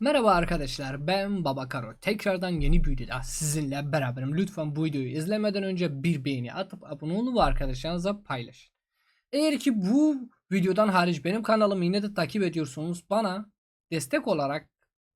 Merhaba arkadaşlar ben Baba Karo. Tekrardan yeni bir videoda sizinle beraberim. Lütfen bu videoyu izlemeden önce bir beğeni atıp abone olun ve arkadaşlarınızla paylaşın. Eğer ki bu videodan hariç benim kanalımı yine de takip ediyorsanız bana destek olarak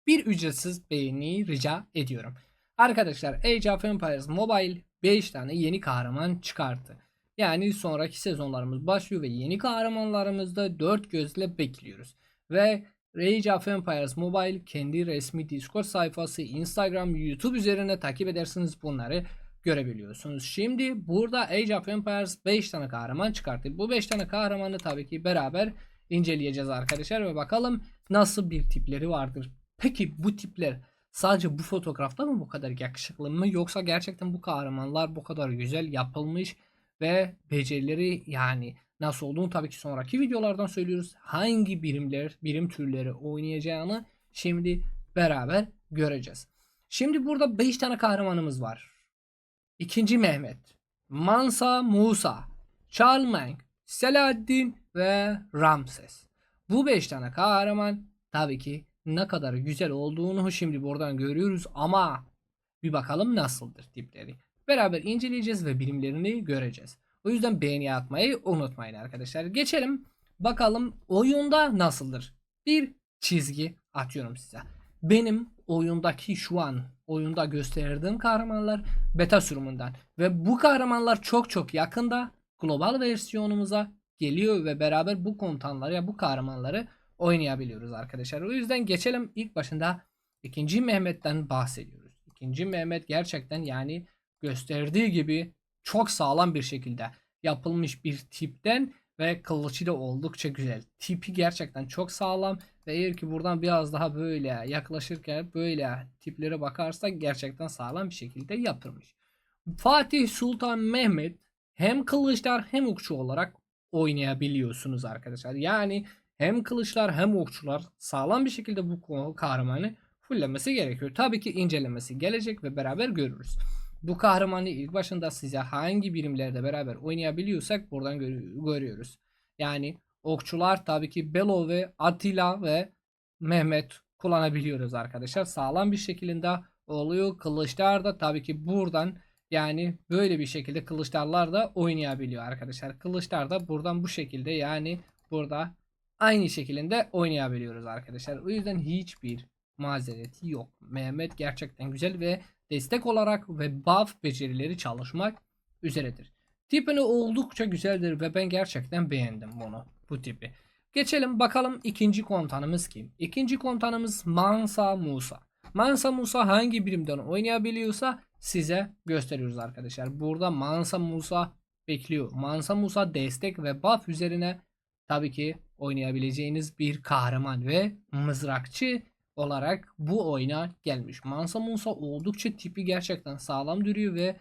bir ücretsiz beğeni rica ediyorum. Arkadaşlar Age of Empires Mobile 5 tane yeni kahraman çıkarttı. Yani sonraki sezonlarımız başlıyor ve yeni kahramanlarımızı da dört gözle bekliyoruz. Ve Rage of Empires Mobile kendi resmi Discord sayfası, Instagram, YouTube üzerine takip edersiniz bunları görebiliyorsunuz. Şimdi burada Age of Empires 5 tane kahraman çıkarttı. Bu 5 tane kahramanı tabii ki beraber inceleyeceğiz arkadaşlar ve bakalım nasıl bir tipleri vardır. Peki bu tipler sadece bu fotoğrafta mı bu kadar yakışıklı mı yoksa gerçekten bu kahramanlar bu kadar güzel yapılmış ve becerileri yani nasıl olduğunu tabii ki sonraki videolardan söylüyoruz. Hangi birimler, birim türleri oynayacağını şimdi beraber göreceğiz. Şimdi burada 5 tane kahramanımız var. İkinci Mehmet, Mansa Musa, Charlemagne, Selahaddin ve Ramses. Bu 5 tane kahraman tabii ki ne kadar güzel olduğunu şimdi buradan görüyoruz ama bir bakalım nasıldır tipleri. Beraber inceleyeceğiz ve birimlerini göreceğiz. O yüzden beğeni atmayı unutmayın arkadaşlar. Geçelim bakalım oyunda nasıldır. Bir çizgi atıyorum size. Benim oyundaki şu an oyunda gösterdiğim kahramanlar beta sürümünden ve bu kahramanlar çok çok yakında global versiyonumuza geliyor ve beraber bu komutanları ya bu kahramanları oynayabiliyoruz arkadaşlar. O yüzden geçelim ilk başında ikinci Mehmet'ten bahsediyoruz. İkinci Mehmet gerçekten yani gösterdiği gibi çok sağlam bir şekilde yapılmış bir tipten ve kılıcı da oldukça güzel. Tipi gerçekten çok sağlam ve eğer ki buradan biraz daha böyle yaklaşırken böyle tiplere bakarsak gerçekten sağlam bir şekilde yapılmış. Fatih Sultan Mehmet hem kılıçlar hem okçu olarak oynayabiliyorsunuz arkadaşlar. Yani hem kılıçlar hem okçular sağlam bir şekilde bu kahramanı fullemesi gerekiyor. Tabii ki incelemesi gelecek ve beraber görürüz. Bu kahramanı ilk başında size hangi birimlerde beraber oynayabiliyorsak buradan gör- görüyoruz. Yani okçular tabii ki Belo ve Attila ve Mehmet kullanabiliyoruz arkadaşlar. Sağlam bir şekilde oluyor. Kılıçlar da tabii ki buradan yani böyle bir şekilde kılıçlarlar da oynayabiliyor arkadaşlar. Kılıçlar da buradan bu şekilde yani burada aynı şekilde oynayabiliyoruz arkadaşlar. O yüzden hiçbir mazereti yok. Mehmet gerçekten güzel ve destek olarak ve buff becerileri çalışmak üzeredir. Tipini oldukça güzeldir ve ben gerçekten beğendim bunu bu tipi. Geçelim bakalım ikinci komutanımız kim? İkinci komutanımız Mansa Musa. Mansa Musa hangi birimden oynayabiliyorsa size gösteriyoruz arkadaşlar. Burada Mansa Musa bekliyor. Mansa Musa destek ve buff üzerine tabii ki oynayabileceğiniz bir kahraman ve mızrakçı olarak bu oyuna gelmiş. Mansa Musa oldukça tipi gerçekten sağlam duruyor ve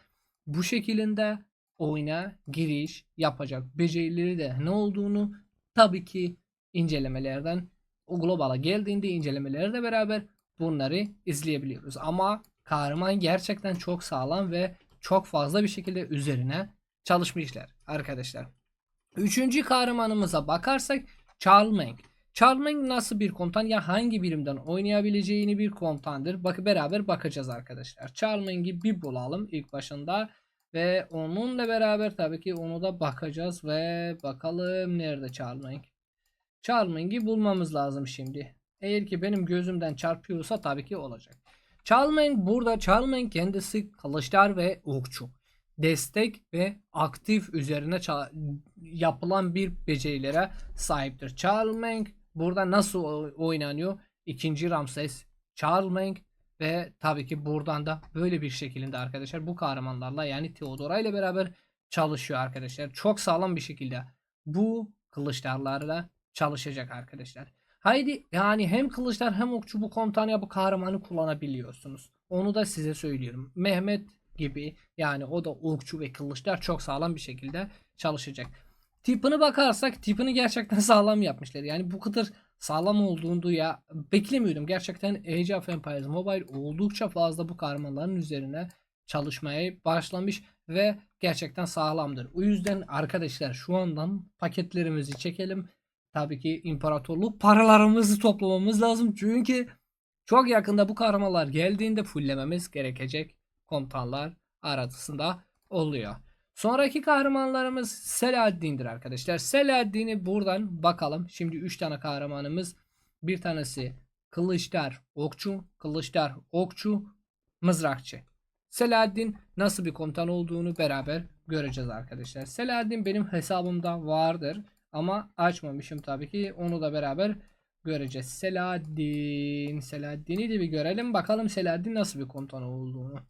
bu şekilde oyuna giriş yapacak becerileri de ne olduğunu tabii ki incelemelerden o globala geldiğinde incelemelerle beraber bunları izleyebiliyoruz. Ama kahraman gerçekten çok sağlam ve çok fazla bir şekilde üzerine çalışmışlar arkadaşlar. Üçüncü kahramanımıza bakarsak Charlemagne. Charlemagne nasıl bir komutan ya hangi birimden oynayabileceğini bir komutandır. Bak beraber bakacağız arkadaşlar. Charlemagne'i bir bulalım ilk başında ve onunla beraber tabii ki onu da bakacağız ve bakalım nerede Charlemagne. Charlemagne'i bulmamız lazım şimdi. Eğer ki benim gözümden çarpıyorsa tabii ki olacak. Charlemagne burada Charlemagne kendisi kılıçlar ve okçu. Destek ve aktif üzerine yapılan bir becerilere sahiptir. Charlemagne burada nasıl oynanıyor? İkinci Ramses, Charlemagne ve tabii ki buradan da böyle bir şekilde arkadaşlar bu kahramanlarla yani Theodora ile beraber çalışıyor arkadaşlar. Çok sağlam bir şekilde bu kılıçlarla çalışacak arkadaşlar. Haydi yani hem kılıçlar hem okçu bu komutanı ya bu kahramanı kullanabiliyorsunuz. Onu da size söylüyorum. Mehmet gibi yani o da okçu ve kılıçlar çok sağlam bir şekilde çalışacak. Tipine bakarsak tipini gerçekten sağlam yapmışlar. Yani bu kadar sağlam olduğunu ya beklemiyordum. Gerçekten Age of Empires Mobile oldukça fazla bu kahramanların üzerine çalışmaya başlamış ve gerçekten sağlamdır. O yüzden arkadaşlar şu andan paketlerimizi çekelim. Tabii ki imparatorluk paralarımızı toplamamız lazım. Çünkü Çok yakında bu kahramanlar geldiğinde fulllememiz gerekecek komutanlar arasında oluyor. Sonraki kahramanlarımız Selahaddin'dir arkadaşlar. Selahaddin'i buradan bakalım. Şimdi 3 tane kahramanımız. Bir tanesi Kılıçdar Okçu, Kılıçdar Okçu, Mızrakçı. Selahaddin nasıl bir komutan olduğunu beraber göreceğiz arkadaşlar. Selahaddin benim hesabımda vardır. Ama açmamışım tabii ki. Onu da beraber göreceğiz. Selahaddin. Selahaddin'i de bir görelim. Bakalım Selahaddin nasıl bir komutan olduğunu.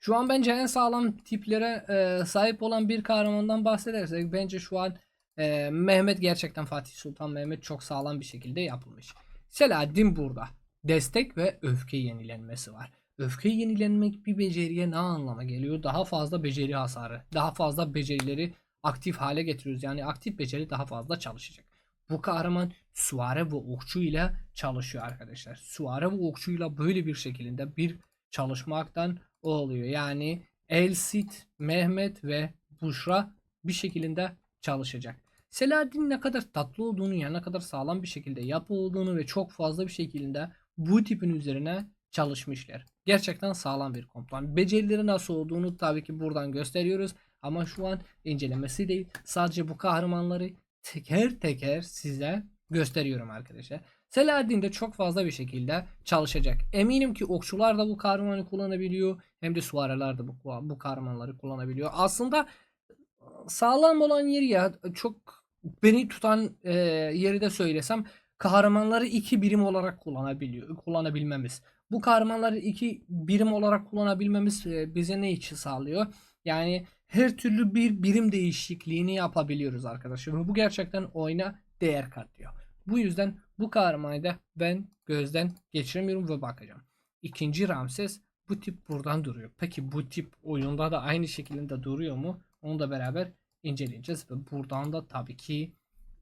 Şu an bence en sağlam tiplere e, sahip olan bir kahramandan bahsedersek bence şu an e, Mehmet gerçekten Fatih Sultan Mehmet çok sağlam bir şekilde yapılmış. Selahaddin burada. Destek ve öfke yenilenmesi var. Öfke yenilenmek bir beceriye ne anlama geliyor? Daha fazla beceri hasarı, daha fazla becerileri aktif hale getiriyoruz. Yani aktif beceri daha fazla çalışacak. Bu kahraman Suare ve Okçu ile çalışıyor arkadaşlar. Suare ve Okçu ile böyle bir şekilde bir çalışmaktan o oluyor. Yani Elsit, Mehmet ve Buşra bir şekilde çalışacak. Selahaddin ne kadar tatlı olduğunu yani ne kadar sağlam bir şekilde yapı olduğunu ve çok fazla bir şekilde bu tipin üzerine çalışmışlar. Gerçekten sağlam bir komutan. Becerileri nasıl olduğunu tabii ki buradan gösteriyoruz. Ama şu an incelemesi değil. Sadece bu kahramanları teker teker size gösteriyorum arkadaşlar. Selahaddin de çok fazla bir şekilde çalışacak. Eminim ki okçular da bu kahramanı kullanabiliyor. Hem de suareler de bu, bu kahramanları kullanabiliyor. Aslında sağlam olan yer ya çok beni tutan e, yeri de söylesem kahramanları iki birim olarak kullanabiliyor kullanabilmemiz. Bu kahramanları iki birim olarak kullanabilmemiz e, bize ne için sağlıyor? Yani her türlü bir birim değişikliğini yapabiliyoruz arkadaşlar. Bu gerçekten oyuna değer katıyor. Bu yüzden bu kahramanı da ben gözden geçiremiyorum ve bakacağım. İkinci Ramses bu tip buradan duruyor. Peki bu tip oyunda da aynı şekilde duruyor mu? Onu da beraber inceleyeceğiz. Ve buradan da tabii ki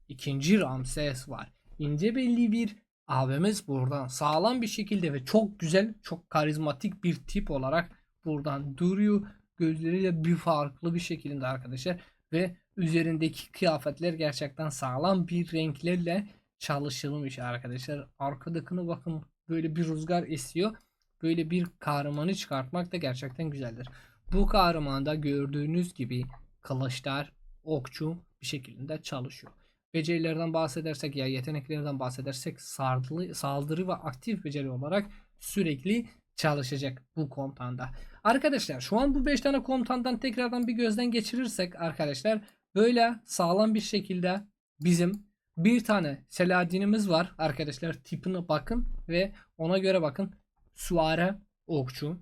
ikinci Ramses var. İnce belli bir abimiz buradan sağlam bir şekilde ve çok güzel, çok karizmatik bir tip olarak buradan duruyor. Gözleriyle bir farklı bir şekilde arkadaşlar ve üzerindeki kıyafetler gerçekten sağlam bir renklerle çalışılmış arkadaşlar. Arkadakını bakın böyle bir rüzgar esiyor. Böyle bir kahramanı çıkartmak da gerçekten güzeldir. Bu kahramanda gördüğünüz gibi kılıçlar, okçu bir şekilde çalışıyor. Becerilerden bahsedersek ya yeteneklerden bahsedersek saldırı, saldırı ve aktif beceri olarak sürekli çalışacak bu komutanda. Arkadaşlar şu an bu 5 tane komutandan tekrardan bir gözden geçirirsek arkadaşlar böyle sağlam bir şekilde bizim bir tane Selahaddin'imiz var arkadaşlar tipine bakın ve ona göre bakın Suare okçu.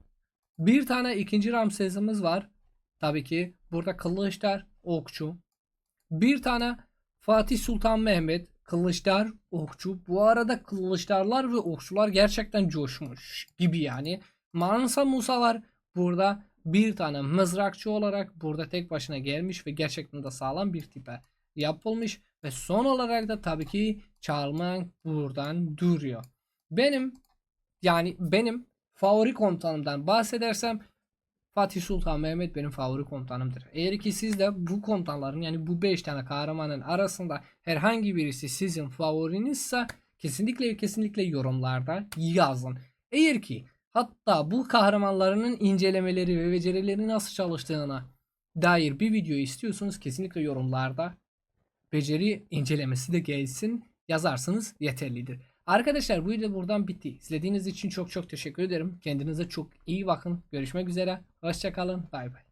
Bir tane ikinci Ramses'imiz var. Tabii ki burada Kılıçlar okçu. Bir tane Fatih Sultan Mehmet Kılıçlar okçu. Bu arada kılıçlarlar ve okçular gerçekten coşmuş gibi yani. Mansa Musa var. Burada bir tane mızrakçı olarak burada tek başına gelmiş ve gerçekten de sağlam bir tipe yapılmış. Ve son olarak da tabii ki Charlemagne buradan duruyor. Benim yani benim favori komutanımdan bahsedersem Fatih Sultan Mehmet benim favori komutanımdır. Eğer ki siz de bu komutanların yani bu 5 tane kahramanın arasında herhangi birisi sizin favorinizse kesinlikle kesinlikle yorumlarda yazın. Eğer ki hatta bu kahramanlarının incelemeleri ve becerileri nasıl çalıştığına dair bir video istiyorsanız kesinlikle yorumlarda beceri incelemesi de gelsin yazarsınız yeterlidir. Arkadaşlar bu video buradan bitti. İzlediğiniz için çok çok teşekkür ederim. Kendinize çok iyi bakın. Görüşmek üzere. Hoşçakalın. Bay bay.